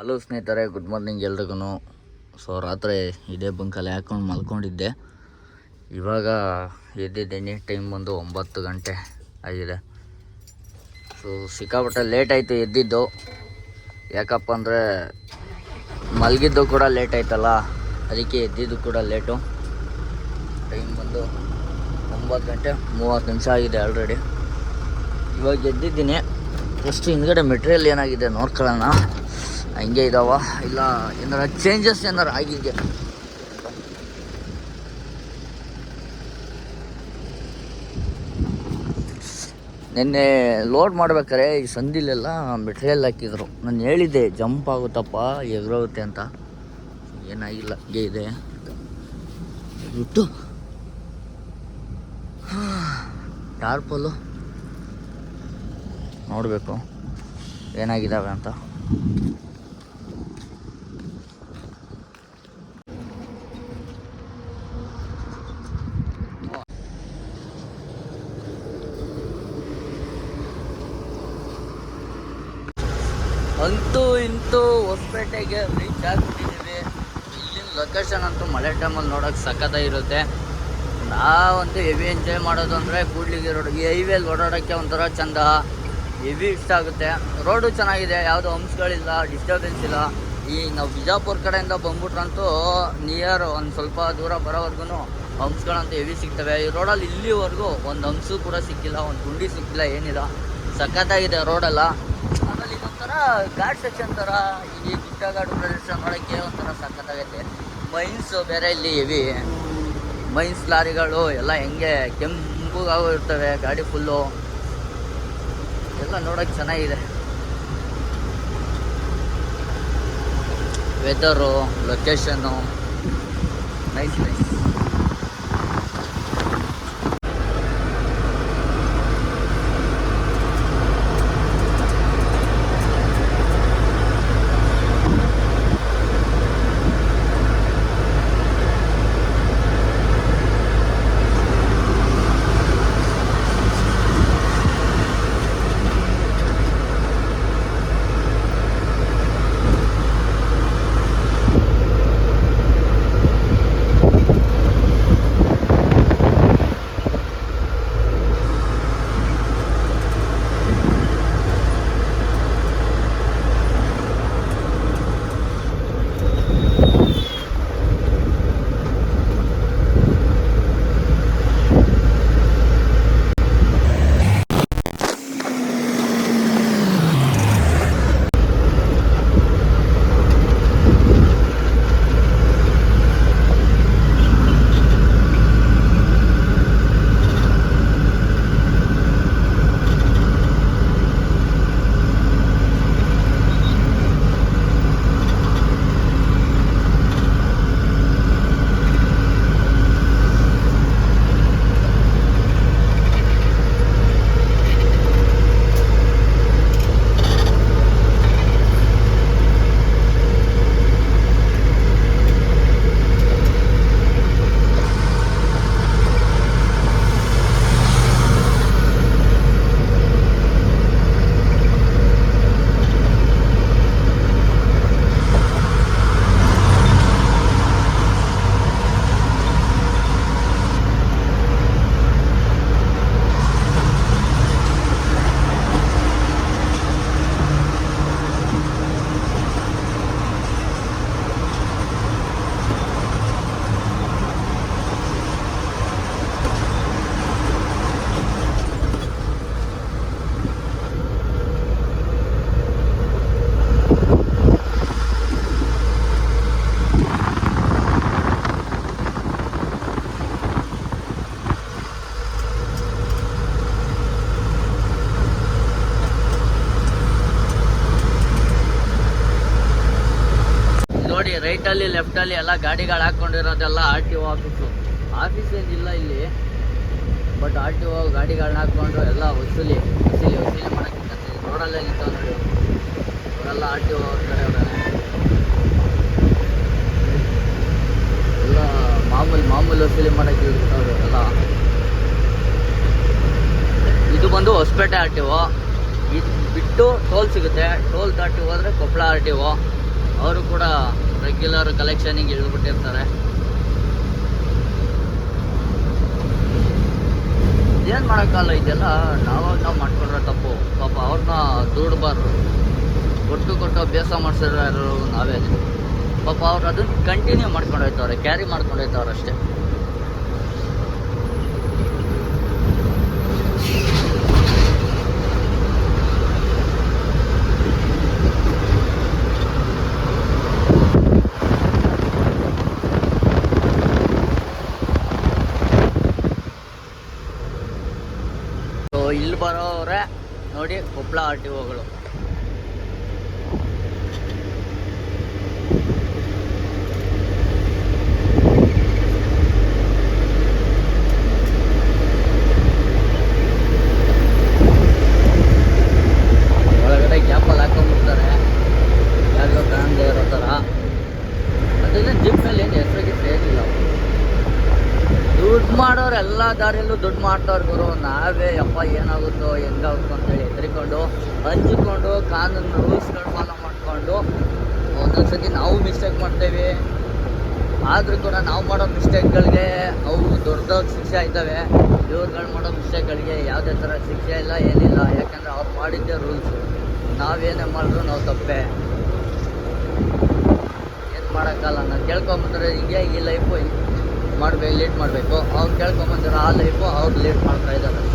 Hello ಸ್ನೇಹಿತರೆ good morning ಎಲ್ರಿಗೂ so ರಾತ್ರಿ ಇದೇ ಬಂಕಲ್ಲಿ ಹಾಕೊಂಡು ಮಲ್ಕೊಂಡಿದ್ದೆ. ಇವಾಗ ಎದ್ದಿದ್ದೀನಿ ಟೈಮ್ ಬಂದು ಒಂಬತ್ತು ಗಂಟೆ ಆಗಿದೆ. ಸೊ ಸಿಕ್ಕಾಪಟ್ಟೆ ಲೇಟ್ ಆಯಿತು ಎದ್ದಿದ್ದು. ಯಾಕಪ್ಪ ಅಂದರೆ, ಮಲಗಿದ್ದು ಕೂಡ ಲೇಟ್ ಆಯ್ತಲ್ಲ, ಅದಕ್ಕೆ ಎದ್ದಿದ್ದು ಕೂಡ ಲೇಟು ಟೈಮ್ ಬಂದು ಒಂಬತ್ತು ಗಂಟೆ ಮೂವತ್ತು ನಿಮಿಷ ಆಗಿದೆ ಆಲ್ರೆಡಿ ಇವಾಗ ಎದ್ದಿದ್ದೀನಿ. ಫಸ್ಟ್ ಹಿಂದ್ಗಡೆ ಮೆಟೀರಿಯಲ್ ಏನಾಗಿದೆ ನೋಡ್ಕೊಳ್ಳೋಣ. ಹಂಗೆ ಇದಾವ. ಇಲ್ಲ, ಏನಾರ ಚೇಂಜಸ್ ಏನಾರು ಆಗಿದೆ ನಿನ್ನೆ ಲೋಡ್ ಮಾಡ್ಬೇಕಾರೆ ಈ ಸಂದಿಲೆಲ್ಲ ಮೆಟೀರಿಯಲ್ ಹಾಕಿದ್ರು. ನಾನು ಹೇಳಿದ್ದೆ ಜಂಪ್ ಆಗುತ್ತಪ್ಪ, ಎಗರೋಗುತ್ತೆ ಅಂತ. ಏನಾಗಿಲ್ಲ, ಹಂಗೆ ಇದೆ. ಬಿಟ್ಟು ಟಾರ್ಪಲ್ಲು ನೋಡಬೇಕು ಏನಾಗಿದ್ದಾವೆ ಅಂತ ಅಂತೂ. ಹೊಸಪೇಟೆಗೆ ರೀಚ್ ಆಗಿಬಿಟ್ಟಿದ್ದೀವಿ ಇಲ್ಲಿನ ಲೊಕೇಶನ್ ಅಂತೂ ಮಳೆ ಟೈಮಲ್ಲಿ ನೋಡೋಕೆ ಸಖತ್ತಾಗಿರುತ್ತೆ ನಾವಂತೂ ಹೆವಿ ಎಂಜಾಯ್ ಮಾಡೋದು ಅಂದರೆ ಕೂಡ್ಲಿಗೆ ರೋಡ್ ಈ ಹೈವೇಲಿ ಓಡಾಡೋಕ್ಕೆ ಒಂಥರ ಚಂದ. ಹೆವಿ ಇಷ್ಟ ಆಗುತ್ತೆ. ರೋಡು ಚೆನ್ನಾಗಿದೆ, ಯಾವುದೋ ಹಂಪ್ಸ್ಗಳಿಲ್ಲ ಡಿಸ್ಟರ್ಬೆನ್ಸ್ ಇಲ್ಲ. ಈ ನಾವು ಬಿಜಾಪುರ ಕಡೆಯಿಂದ ಬಂದ್ಬಿಟ್ರಂತೂ ನಿಯರ್ ಒಂದು ಸ್ವಲ್ಪ ದೂರ ಬರೋವರೆಗೂ ಹಂಪ್ಸ್ಗಳಂತೂ ಹೆವಿ ಸಿಗ್ತವೆ. ಈ ರೋಡಲ್ಲಿ ಇಲ್ಲಿವರೆಗೂ ಒಂದು ಹಂಸು ಕೂಡ ಸಿಕ್ಕಿಲ್ಲ, ಒಂದು ಗುಂಡಿ ಸಿಕ್ಕಿಲ್ಲ, ಏನಿಲ್ಲ. ಸಖತ್ತಾಗಿದೆ ರೋಡೆಲ್ಲ ಇದೊಂಥರ ಘಾಟ್ ಸೆಕ್ಷನ್ ಥರ ಈ ಗುಡ್ಡಗಾಡು ಪ್ರದೇಶ ನೋಡೋಕ್ಕೆ ಒಂಥರ ಸಖತ್ತಾಗೈತೆ. ಮೈನ್ಸ್ ಬೇರೆ ಇಲ್ಲಿ ಇವಿ ಮೈನ್ಸ್ ಲಾರಿಗಳು ಎಲ್ಲ ಹೆಂಗೆ ಇರ್ತವೆ, ಗಾಡಿ ಫುಲ್ಲು. ಎಲ್ಲ ನೋಡೋಕೆ ಚೆನ್ನಾಗಿದೆ. ವೆದರು ಲೊಕೇಶನ್ನು ನೈಸ್ ನೈಸ್ ರೈಟಲ್ಲಿ ಲೆಫ್ಟಲ್ಲಿ ಎಲ್ಲ ಗಾಡಿಗಳು ಹಾಕ್ಕೊಂಡಿರೋದೆಲ್ಲ R T O office office ಏನಿಲ್ಲ ಇಲ್ಲಿ. ಬಟ್ ಆರ್ ಟಿ ಒ ಗಾಡಿಗಳನ್ನ ಹಾಕ್ಕೊಂಡು ಎಲ್ಲ ವಸೂಲಿ ವಸೂಲಿ ವಸೂಲಿ ಮಾಡೋಕ್ಕಿಂತ ರೋಡಲ್ಲೇ ನಿಂತಾವ ನೋಡಿ ಅವರೆಲ್ಲ ಆರ್ ಟಿ ಒ ಕಡೆ ಎಲ್ಲ ಮಾಮೂಲಿ ಮಾಮೂಲಿ ವಸೂಲಿ ಮಾಡೋಕ್ಕೆ ಇರ್ತಾವ್ರು ಎಲ್ಲ. ಇದು ಬಂದು ಹೊಸಪೇಟೆ ಆರ್ ಟಿ ಒ ಇದು ಬಿಟ್ಟು ಟೋಲ್ ಸಿಗುತ್ತೆ. ಟೋಲ್ ದಾಟಿ ಹೋದರೆ ಕೊಪ್ಪಳ ಆರ್ ಟಿ ಒ ಅವರು ಕೂಡ ರೆಗ್ಯುಲರ್ ಕಲೆಕ್ಷನಿಗೆ ಇಳಿದ್ಬಿಟ್ಟಿರ್ತಾರೆ ಏನು ಮಾಡೋಕ್ಕಲ್ಲ ಇದೆಲ್ಲ? ನಾವಾಗ ನಾವು ಮಾಡ್ಕೊಂಡ್ರೆ ತಪ್ಪು. ಪಾಪ ಅವ್ರನ್ನ ದುಡ್ಬಾರ್ದು. ಕೊಟ್ಟು ಕೊಟ್ಟು ಅಭ್ಯಾಸ ಮಾಡ್ಸಿರೋ ನಾವೇ. ಪಾಪ ಅವ್ರು ಅದನ್ನ ಕಂಟಿನ್ಯೂ ಮಾಡ್ಕೊಂಡು ಹೋಯ್ತವ್ರೆ ಕ್ಯಾರಿ ಮಾಡ್ಕೊಂಡು ಹೋಯ್ತವ್ರೆ ಅಷ್ಟೇ ಸೊ ಇಲ್ಲಿ ಬರೋವ್ರೆ ನೋಡಿ ಕೊಪ್ಪಳ ಆರ್ ಟಿ ಒಗಳು. ಒಳಗಡೆ ಗ್ಯಾಪಲ್ಲಿ ಹಾಕೊಂಡ್ಬಿಡ್ತಾರೆ. ಯಾರಿಗೋ ಕಾಣದೇ ಇರೋ ಥರ. ಅದನ್ನ ಜಿಪ್ಪಲ್ಲಿ ಏನು ಹೆಸರು ಗಿಸ್ರು ಏನಿಲ್ಲ. ದುಡ್ಡು ಮಾಡೋರು ಎಲ್ಲ ದಾರಿಯಲ್ಲೂ ದುಡ್ಡು ಮಾಡ್ತಾವ್ರು ಗುರು. ನಾವೇ ಅಪ್ಪ ಏನಾಗುತ್ತೋ, ಹೆಂಗಾಗುತ್ತೋ ಹಂಚಿಕೊಂಡು ಕಾನೂನು ರೂಲ್ಸ್ಗಳು ಫಾಲೋ ಮಾಡಿಕೊಂಡು ಒಂದೊಂದ್ಸತಿ ನಾವು ಮಿಸ್ಟೇಕ್ ಮಾಡ್ತೇವೆ. ಆದರೂ ಕೂಡ ನಾವು ಮಾಡೋ ಮಿಸ್ಟೇಕ್ಗಳಿಗೆ ಅವು ದೊಡ್ಡ ದೊಡ್ಡ ಶಿಕ್ಷೆ ಆಯ್ತವೆ. ಇವ್ರುಗಳು ಮಾಡೋ ಮಿಸ್ಟೇಕ್ಗಳಿಗೆ ಯಾವುದೇ ಥರ ಶಿಕ್ಷೆ ಇಲ್ಲ, ಏನಿಲ್ಲ. ಯಾಕಂದರೆ ಅವ್ರು ಮಾಡಿದ್ದೇ ರೂಲ್ಸು ನಾವೇನೇ ಮಾಡಿದ್ರು ನಾವು ತಪ್ಪೆ. ಏನು ಮಾಡೋಕ್ಕಲ್ಲ. ನಾನು ಕೇಳ್ಕೊಂಬಂದ್ರೆ ಹಿಂಗೆ ಈ ಲೈಫು ಮಾಡಬೇಕು ಲೀಡ್ ಮಾಡಬೇಕು. ಅವ್ರು ಕೇಳ್ಕೊಂಬಂದ್ರೆ ಆ ಲೈಫು ಅವ್ರು ಲೀಡ್ ಮಾಡ್ತಾ ಇದ್ದಾರೆ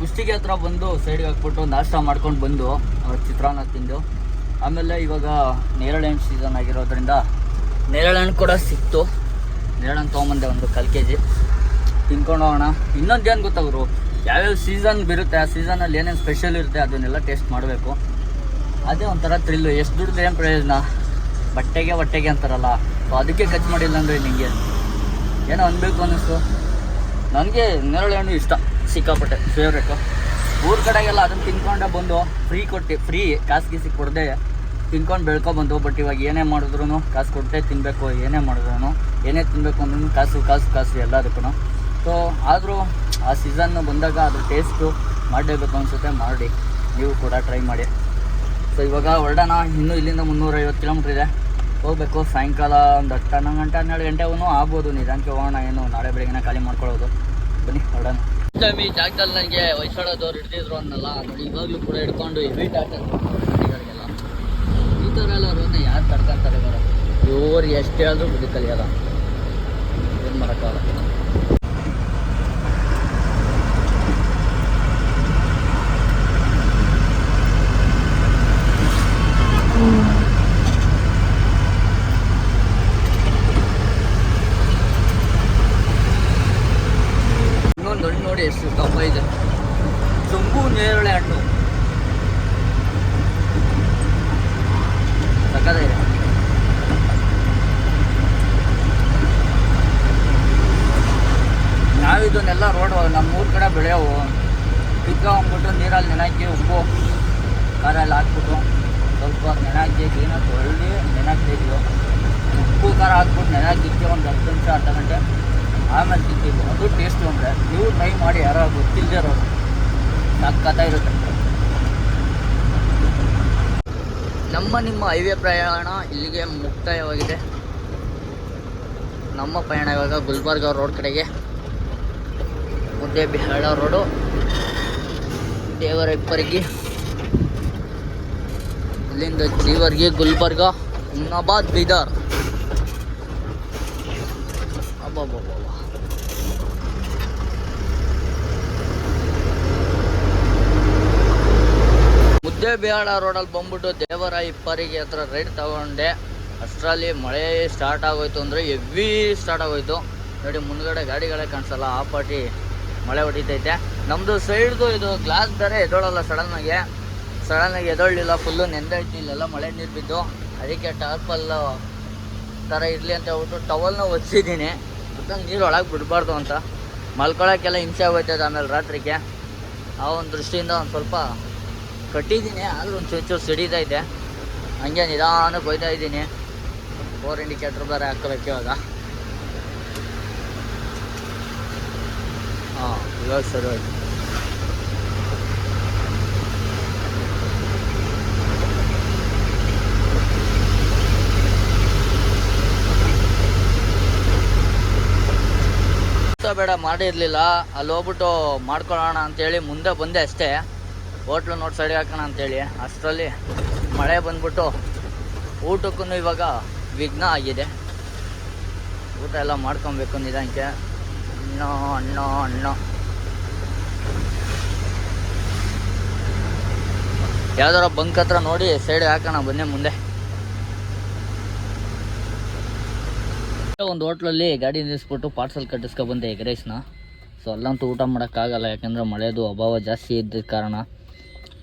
ಕುಷ್ಟಿಗೆ ಹತ್ರ ಬಂದು ಸೈಡ್ಗೆ ಹಾಕ್ಬಿಟ್ಟು ನಾಷ್ಟ ಮಾಡ್ಕೊಂಡು ಬಂದು ಚಿತ್ರಾನ್ನ ತಿಂದು. ಆಮೇಲೆ ಇವಾಗ ನೇರಳೆ ಹಣ್ಣು ಸೀಸನ್ ಆಗಿರೋದ್ರಿಂದ ನೇರಳೆ ಹಣ್ಣು ಕೂಡ ಸಿಕ್ತು. ನೇರಳೆ ಹಣ್ಣು ತೊಗೊಂಬಂದೆ ಒಂದು ಕಾಲು ಕೆ ಜಿ ತಿನ್ಕೊಂಡು ಹೋಗೋಣ. ಇನ್ನೊಂದು ಏನು ಗೊತ್ತಾ ಗುರು? ಯಾವ್ಯಾವ ಸೀಸನ್ ಬರುತ್ತೆ, ಆ ಸೀಸನಲ್ಲಿ ಏನೇನು ಸ್ಪೆಷಲ್ ಇರುತ್ತೆ ಅದನ್ನೆಲ್ಲ ಟೇಸ್ಟ್ ಮಾಡಬೇಕು. ಅದೇ ಒಂಥರ ಥ್ರಿಲ್ಲು ಎಷ್ಟು ದುಡ್ಡು ಏನು ಪ್ರಯೋಜನ? ಬಟ್ಟೆಗೆ ಹೊಟ್ಟೆಗೆ ಅಂತಾರಲ್ಲ. ಸೊ ಅದಕ್ಕೆ ಖರ್ಚು ಮಾಡಿಲ್ಲ ಅಂದರೆ ನಿಮಗೆ ಏನೋ ಅನ್ಬೇಕು ಅನ್ನಿಸ್ತು ನನಗೆ ನೇರಳೆ ಹಣ್ಣು ಇಷ್ಟ. ಸಿಕ್ಕಾಪಟ್ಟೆ. ಫೇವ್ರೇಟು ಊರ ಕಡೆಗೆಲ್ಲ ಅದನ್ನ ತಿನ್ಕೊಂಡೆ ಬಂದು ಫ್ರೀ ಕೊಟ್ಟು ಫ್ರೀ ಕಾಸು ಗೀಸಿ ಕೊಡದೆ ತಿನ್ಕೊಂಡು ಬೆಳ್ಕೊಬಂದು ಬಟ್ ಇವಾಗ ಏನೇ ಮಾಡಿದ್ರು ಕಾಸು ಕೊಟ್ಟೆ ತಿನ್ನಬೇಕು ಏನೇ ಮಾಡಿದ್ರು ಏನೇ ತಿನ್ನಬೇಕು ಅಂದ್ರೂ ಕಾಸು ಕಾಸು ಕಾಸು ಎಲ್ಲದಕ್ಕೂ ಸೊ ಆದರೂ ಆ ಸೀಸನ್ ಬಂದಾಗ ಅದ್ರ ಟೇಸ್ಟು ಮಾಡಲೇಬೇಕು ಅನಿಸುತ್ತೆ, ಮಾಡಿ. ನೀವು ಕೂಡ ಟ್ರೈ ಮಾಡಿ. ಸೊ ಇವಾಗ ಹೊರಡೋಣ, ಇನ್ನೂ ಇಲ್ಲಿಂದ ಮುನ್ನೂರೈವತ್ತು ಕಿಲೋಮೀಟ್ರ್ ಇದೆ. ಹೋಗ್ಬೇಕು, ಸಾಯಂಕಾಲ ಒಂದು ಹತ್ತು ಹನ್ನೊಂದು ಗಂಟೆ, ಹನ್ನೆರಡು ಗಂಟೆಗೂ ಆಗ್ಬೋದು. ನಿಧಾನಕ್ಕೆ ಹೋಗೋಣ, ಏನು ನಾಳೆ ಬೆಳಗ್ಗೆನ ಖಾಲಿ ಮಾಡ್ಕೊಳ್ಳೋದು ಬನ್ನಿ, ಹೊರಡೋಣ. ಟೈಮ್ ಈ ಜಾಗದಲ್ಲಿ ನನಗೆ ವಯಸ್ಸಾಡೋದವ್ರು ಹಿಡ್ದಿದ್ರು ಅನ್ನಲ್ಲ ನೋಡಿ ಇವಾಗಲೂ ಕೂಡ ಹಿಡ್ಕೊಂಡು ಟಾಟರ್ ಗಾಡಿಗಳಿಗೆಲ್ಲ ಈ ಥರ ಎಲ್ಲ ಅವ್ರನ್ನ ಯಾರು ತಡ್ಕೊಂತಾರೆ ಇವ್ರು ಎಷ್ಟು ಹೇಳಿದ್ರು ಬುದ್ಧಿ ಕಲಿಯೋಲ್ಲ ಏನು ಮಾಡೋಕ್ಕಾಗಲ್ಲ ಇನ್ನೊಂದು ಹಣ್ಣು ನೋಡಿ ಎಷ್ಟು ಇದೆ. ತುಂಬು ನೇರಳೆ ಹಣ್ಣು. ಸಕ್ಕತ್ತಾಗಿದೆ ನಾವಿದನ್ನೆಲ್ಲ ರೋಡ್ ನಮ್ಮ ಊರ ಕಡೆ ಬೆಳೆಯೋವು. ಕಿತ್ಕೊಂಡ್ಬಿಟ್ಟು ನೀರಲ್ಲಿ ನೆನಾಕಿ ಉಪ್ಪು ಖಾರ ಎಲ್ಲ ಹಾಕ್ಬಿಟ್ಟು ಸ್ವಲ್ಪ ನೆನಾಕಿ ಕ್ಲೀನಾಗಿ ಒಳ್ಳೆ ನೆನಾಕ್ತಿದ್ವು ಉಪ್ಪು ಖಾರ ಹಾಕ್ಬಿಟ್ಟು ನೆನಾಕಿಕ್ಕಿ ಒಂದು ಹತ್ತು ನಿಮಿಷ, ಅರ್ಧ ಗಂಟೆ ಆಮೇಲೆ ತಿಂತೀವಿ ಅದು ಟೇಸ್ಟ್ ಅಂದರೆ ನೀವು ಟ್ರೈ ಮಾಡಿ ಯಾರೋ ಗೊತ್ತಿಲ್ಲದೆ ಇರೋರು ಇರುತ್ತೆ. ನಮ್ಮ ನಿಮ್ಮ ಹೈವೇ ಪ್ರಯಾಣ ಇಲ್ಲಿಗೆ ಮುಕ್ತಾಯವಾಗಿದೆ. ನಮ್ಮ ಪ್ರಯಾಣ ಇವಾಗ ಗುಲ್ಬರ್ಗ ರೋಡ್ ಕಡೆಗೆ. ಮುದ್ದೆ ಬಿಹಾಳ ರೋಡು. ದೇವರ ಇಬ್ಬರಿಗೆ ಇಲ್ಲಿಂದ ಜೀವರ್ಗಿ ಗುಲ್ಬರ್ಗ, ಹುಮ್ನಾಬಾದ್, ಬೀದರ್. ಅಬ್ಬಬ್ಬಬ್ಬ ಬಿಹಾಳ ರೋಡಲ್ಲಿ ಬಂದ್ಬಿಟ್ಟು ದೇವರಾಯಿ ಇಪ್ಪರಿಗೆ ಹತ್ರ ರೈಡ್ ತಗೊಂಡೆ. ಅಷ್ಟರಲ್ಲಿ ಮಳೆ ಸ್ಟಾರ್ಟ್ ಆಗೋಯ್ತು ಅಂದರೆ ಹೆವಿ ಸ್ಟಾರ್ಟ್ ಆಗೋಯ್ತು. ನೋಡಿ, ಮುಂದ್ಗಡೆ ಗಾಡಿಗಳೇ ಕಾಣಿಸಲ್ಲ, ಆ ಪಾಟಿ ಮಳೆ ಹೊಡಿತೈತೆ. ನಮ್ಮದು ಸೈಡ್ದು ಇದು ಗ್ಲಾಸ್ ಬೇರೆ ಎದೊಳಲ್ಲ ಸಡನ್ನಾಗಿ ಸಡನ್ನಾಗಿ ಎದೊಳ್ಳಿಲ್ಲ ಫುಲ್ಲು ನೆಂದೈತಿ ಇಲ್ಲೆಲ್ಲ ಮಳೆ ನೀರು ಬಿದ್ದು. ಅದಕ್ಕೆ ಟಾರ್ಪಲ್ ಥರ ಇರಲಿ ಅಂತ ಹೇಳ್ಬಿಟ್ಟು ಟವಲ್ನ ಒಚ್ಚಿದ್ದೀನಿ ಮತ್ತೆ ನೀರು ಒಳಗೆ ಬಿಡಬಾರ್ದು ಅಂತ. ಮಲ್ಕೊಳಕ್ಕೆಲ್ಲ ಹಿಂಸೆ ಆಗೋಯ್ತದೆ ಆಮೇಲೆ ರಾತ್ರಿಗೆ. ಆ ಒಂದು ದೃಷ್ಟಿಯಿಂದ ಒಂದು ಸ್ವಲ್ಪ ಕಟ್ಟಿದ್ದೀನಿ, ಆದರೂ ಒಂದು ಚೂರು ಸಿಡಿತಾ ಇದೆ. ಹಂಗೆ ನಿಧಾನಕ್ಕೆ ಬೈತಾ ಇದ್ದೀನಿ. ಫೋರ್ ಇಂಡಿಕೇಟ್ರ್ ಬೇರೆ ಹಾಕೋಬೇಕು ಇವಾಗ. ಹಾಂ, ಇವಾಗ ಸರಿ ಊಟ ಬೇಡ ಮಾಡಿರಲಿಲ್ಲ. ಅಲ್ಲಿ ಹೋಗ್ಬಿಟ್ಟು ಮಾಡ್ಕೊಳ್ಳೋಣ ಅಂತೇಳಿ ಮುಂದೆ ಬಂದೆ ಅಷ್ಟೇ. ಹೋಟ್ಲು ನೋಡಿ ಸೈಡ್ ಹಾಕೋಣ ಅಂತೇಳಿ. ಅಷ್ಟರಲ್ಲಿ ಮಳೆ ಬಂದ್ಬಿಟ್ಟು ಊಟಕ್ಕೂ ಇವಾಗ ವಿಘ್ನ ಆಗಿದೆ. ಊಟ ಎಲ್ಲ ಮಾಡ್ಕೊಬೇಕು ನಿಧಾನಕ್ಕೆ. ಹಣ್ಣು ಹಣ್ಣು ಹಣ್ಣು ಯಾವ್ದಾರ ಬಂಕ್ ಹತ್ರ ನೋಡಿ ಸೈಡ್ ಹಾಕೋಣ, ಬನ್ನಿ ಮುಂದೆ. ಒಂದು ಹೋಟ್ಲಲ್ಲಿ ಗಾಡಿ ನಿಲ್ಲಿಸ್ಬಿಟ್ಟು ಪಾರ್ಸಲ್ ಕಟ್ಟಿಸ್ಕೊ ಬಂದೆ ಎಗ್ ರೈಸ್ನ ಸೊ ಅಲ್ಲಂತೂ ಊಟ ಮಾಡೋಕ್ಕಾಗಲ್ಲ, ಯಾಕಂದರೆ ಮಳೆದು ಅಭಾವ ಜಾಸ್ತಿ ಇದ್ದ ಕಾರಣ.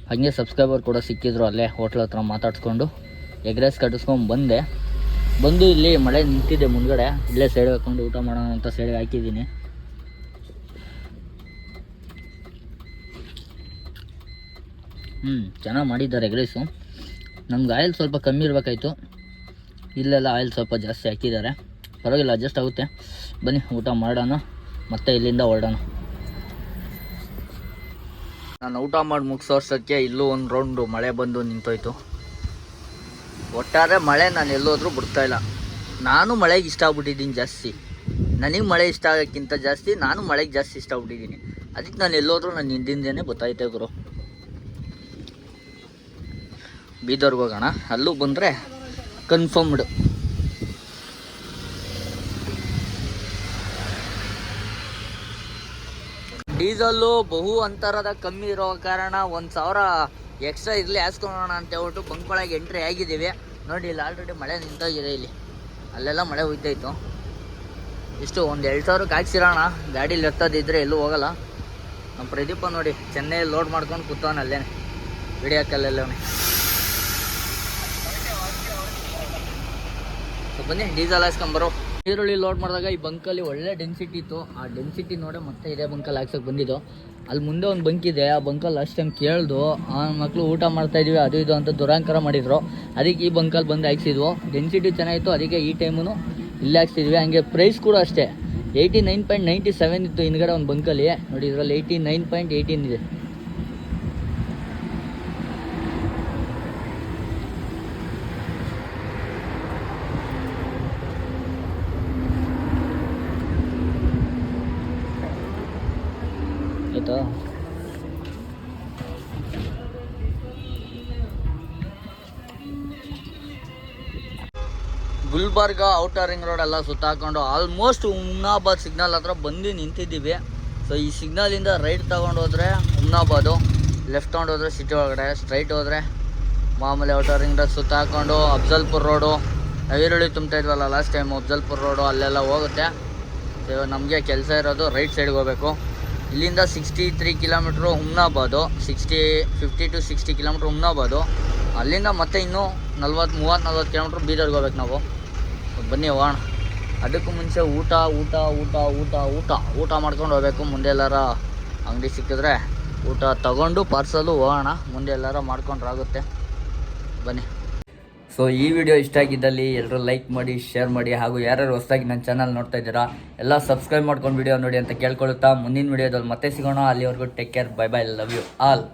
ಹಾಗೆ ಸಬ್ಸ್ಕ್ರೈಬರ್ ಕೂಡ ಸಿಕ್ಕಿದ್ರು ಅಲ್ಲೇ ಹೋಟ್ಲ್ ಹತ್ರ ಮಾತಾಡಿಸ್ಕೊಂಡು. ಎಗ್ ರೈಸ್ ಕಟ್ಟಿಸ್ಕೊಂಡು ಬಂದೆ. ಬಂದು ಇಲ್ಲಿ ಮಳೆ ನಿಂತಿದೆ ಮುಂದ್ಗಡೆ. ಇಲ್ಲೇ ಸೈಡ್ ಹಾಕೊಂಡು ಊಟ ಮಾಡೋಣ ಅಂತ ಸೈಡ್ಗೆ ಹಾಕಿದ್ದೀನಿ. ಹ್ಞೂ ಚೆನ್ನಾಗಿ ಮಾಡಿದ್ದಾರೆ ಎಗ್ ರೈಸು ನಮ್ಗೆ ಆಯಿಲ್ ಸ್ವಲ್ಪ ಕಮ್ಮಿ ಇರಬೇಕಾಯ್ತು. ಇಲ್ಲೆಲ್ಲ ಆಯಿಲ್ ಸ್ವಲ್ಪ ಜಾಸ್ತಿ ಹಾಕಿದ್ದಾರೆ. ಪರವಾಗಿಲ್ಲ ಅಡ್ಜಸ್ಟ್ ಆಗುತ್ತೆ. ಬನ್ನಿ, ಊಟ ಮಾಡೋಣ. ಮತ್ತೆ ಇಲ್ಲಿಂದ ಹೊರಡೋಣ. ನಾನು ಊಟ ಮಾಡಿ ಮುಗಿಸೋರ್ಸೋಕ್ಕೆ ಇಲ್ಲೂ ಒಂದು ರೌಂಡು ಮಳೆ ಬಂದು ನಿಂತೋಯ್ತು. ಒಟ್ಟಾರೆ ಮಳೆ ನಾನು ಎಲ್ಲೋದ್ರೂ ಬಿಡ್ತಾ ಇಲ್ಲ. ನಾನು ಮಳೆಗೆ ಇಷ್ಟ ಆಗ್ಬಿಟ್ಟಿದ್ದೀನಿ ಜಾಸ್ತಿ. ನನಗೆ ಮಳೆ ಇಷ್ಟ ಆಗೋಕ್ಕಿಂತ ಜಾಸ್ತಿ ನಾನು ಮಳೆಗೆ ಜಾಸ್ತಿ ಇಷ್ಟ ಆಗ್ಬಿಟ್ಟಿದ್ದೀನಿ ಅದಕ್ಕೆ ನಾನು ಎಲ್ಲೋದ್ರೂ ನಾನು ಹಿಂದಿಂದೇನೆ ಗೊತ್ತಾಯ್ತೆ ಗುರು. ಬೀದರ್ಗೆ ಹೋಗೋಣ. ಅಲ್ಲೂ ಬಂದರೆ ಕನ್ಫರ್ಮ್ಡ್ ಡೀಸಲ್ಲು ಬಹು ಅಂತರದ ಕಮ್ಮಿ ಇರೋ ಕಾರಣ ಒಂದು ಸಾವಿರ ಎಕ್ಸ್ಟ್ರಾ ಇರಲಿ ಹಾಸ್ಕೊಳ್ಳೋಣ ಅಂತ ಹೇಳ್ಬಿಟ್ಟು ಬಂಕೊಳಗೆ ಎಂಟ್ರಿ ಆಗಿದ್ದೀವಿ. ನೋಡಿ, ಇಲ್ಲಿ ಆಲ್ರೆಡಿ ಮಳೆ ನಿಂತೋಗಿದೆ ಇಲ್ಲಿ. ಅಲ್ಲೆಲ್ಲ ಮಳೆ ಹೋಯ್ತಾಯಿತ್ತು ಇಷ್ಟು ಒಂದು ಎರಡು ಸಾವಿರಕ್ಕೆ ಹಾಕ್ಸಿರೋಣ. ಗಾಡೀಲಿ ಎಲ್ಲೂ ಹೋಗಲ್ಲ. ನಮ್ಮ ಪ್ರದೀಪ ನೋಡಿ ಚೆನ್ನೈಯಲ್ಲಿ ಲೋಡ್ ಮಾಡ್ಕೊಂಡು ಕೂತವನ ಅಲ್ಲೇನೆ. ಕಲ್ಲೆಲ್ಲ ಸೊ ಬನ್ನಿ, ಡೀಸೆಲ್ ಹಾಕ್ಸ್ಕೊಂಬರೋ ಈರುಳ್ಳಿ ಲೋಡ್ ಮಾಡಿದಾಗ ಈ ಬಂಕಲ್ಲಿ ಒಳ್ಳೆ ಡೆನ್ಸಿಟಿ ಇತ್ತು. ಆ ಡೆನ್ಸಿಟಿ ನೋಡೇ ಮತ್ತೆ ಇದೇ ಬಂಕಲ್ಲಿ ಹಾಕ್ಸೋಕೆ ಬಂದಿದ್ದು. ಅಲ್ಲಿ ಮುಂದೆ ಒಂದು ಬಂಕ್ ಇದೆ. ಆ ಬಂಕಲ್ಲಿ ಲಾಸ್ಟ್ ಟೈಮ್ ಕೇಳ್ದು, ಆ ಮಕ್ಕಳು ಊಟ ಮಾಡ್ತಾ ಇದೀವಿ, ಅದು ಇದು ಅಂತ ದುರಾಂಕಾರ ಮಾಡಿದ್ರು. ಅದಕ್ಕೆ ಈ ಬಂಕಲ್ಲಿ ಬಂದು ಹಾಕ್ಸಿದ್ವು. ಡೆನ್ಸಿಟಿ ಚೆನ್ನಾಗಿತ್ತು, ಅದಕ್ಕೆ ಈ ಟೈಮು ಇಲ್ಲೇ ಹಾಕ್ಸಿದ್ವಿ. ಹಂಗೆ ಪ್ರೈಸ್ ಕೂಡ ಅಷ್ಟೇ. Eighty nine point ninety seven ಇತ್ತು ಹಿಂದ್ಗಡೆ ಒಂದು ಬಂಕಲ್ಲಿ ನೋಡಿ ಇದರಲ್ಲಿ ಏಯ್ಟಿ ನೈನ್ ಪಾಯಿಂಟ್ ಏಯ್ಟೀನ್ ಇದೆ. ಆಯ್ತಾ ಗುಲ್ಬರ್ಗ ಔಟರ್ ರಿಂಗ್ ರೋಡ್ ಎಲ್ಲ ಸುತ್ತಾಕೊಂಡು ಆಲ್ಮೋಸ್ಟ್ ಉಮ್ನಾಬಾದ್ ಸಿಗ್ನಲ್ ಹತ್ರ ಬಂದು ನಿಂತಿದ್ದೀವಿ. ಸೊ ಈ ಸಿಗ್ನಲಿಂದ ರೈಟ್ ತಗೊಂಡು ಹೋದರೆ ಉಮ್ನಾಬಾದು ಲೆಫ್ಟ್ ತಗೊಂಡು ಹೋದ್ರೆ ಸಿಟಿ ಒಳಗಡೆ ಸ್ಟ್ರೈಟ್ ಹೋದರೆ ಮಾಮೂಲಿ ಔಟರ್ ರಿಂಗ್ ರೋಡ್ ಸುತ್ತಾಕೊಂಡು ಅಫ್ಜಲ್ಪುರ್ ರೋಡು ಈರುಳ್ಳಿ ತುಂಬ್ತಾ ಇದ್ವಲ್ಲ ಲಾಸ್ಟ್ ಟೈಮ್ ಅಫ್ಜಲ್ಪುರ್ ರೋಡು ಅಲ್ಲೆಲ್ಲ ಹೋಗುತ್ತೆ. ಸೊ ನಮಗೆ ಕೆಲಸ ಇರೋದು ರೈಟ್ ಸೈಡ್ಗೆ ಹೋಗಬೇಕು. ಇಲ್ಲಿಂದ sixty three kilometre Humnabad sixty fifty to sixty kilometre Humnabad ಅಲ್ಲಿಂದ ಮತ್ತೆ ಇನ್ನೂ ನಲ್ವತ್ತು ಮೂವತ್ತು ನಲ್ವತ್ತು ಕಿಲೋಮೀಟ್ರ್ ಬೀದರ್ಗೆ ಹೋಗ್ಬೇಕು ನಾವು. ಬನ್ನಿ ಹೋಗೋಣ ಅದಕ್ಕೂ ಮುಂಚೆ ಊಟ ಊಟ ಊಟ ಊಟ ಊಟ ಊಟ ಮಾಡ್ಕೊಂಡು ಹೋಗ್ಬೇಕು ಮುಂದೆ ಎಲ್ಲಾರ ಅಂಗಡಿ ಸಿಕ್ಕಿದ್ರೆ. ಊಟ ತಗೊಂಡು ಪಾರ್ಸಲು ಹೋಗೋಣ ಮುಂದೆ ಎಲ್ಲಾರ ಮಾಡ್ಕೊಂಡ್ರಾಗುತ್ತೆ. ಬನ್ನಿ. ಸೊ ಈ ವಿಡಿಯೋ ಇಷ್ಟ ಆಗಿದ್ದಲ್ಲಿ ಎಲ್ಲರೂ ಲೈಕ್ ಮಾಡಿ ಶೇರ್ ಮಾಡಿ, ಹಾಗೂ ಯಾರ್ಯಾರು ಹೊಸದಾಗಿ ನನ್ನ ಚಾನಲ್ ನೋಡ್ತಾ ಇದ್ದೀರಾ, ಎಲ್ಲ ಸಬ್ಸ್ಕ್ರೈಬ್ ಮಾಡ್ಕೊಂಡು ವಿಡಿಯೋ ನೋಡಿ ಅಂತ ಕೇಳ್ಕೊಳುತ್ತಾ ಮುಂದಿನ ವಿಡಿಯೋದಲ್ಲಿ ಮತ್ತೆ ಸಿಗೋಣ. ಅಲ್ಲಿವರೆಗೂ take care bye bye love you all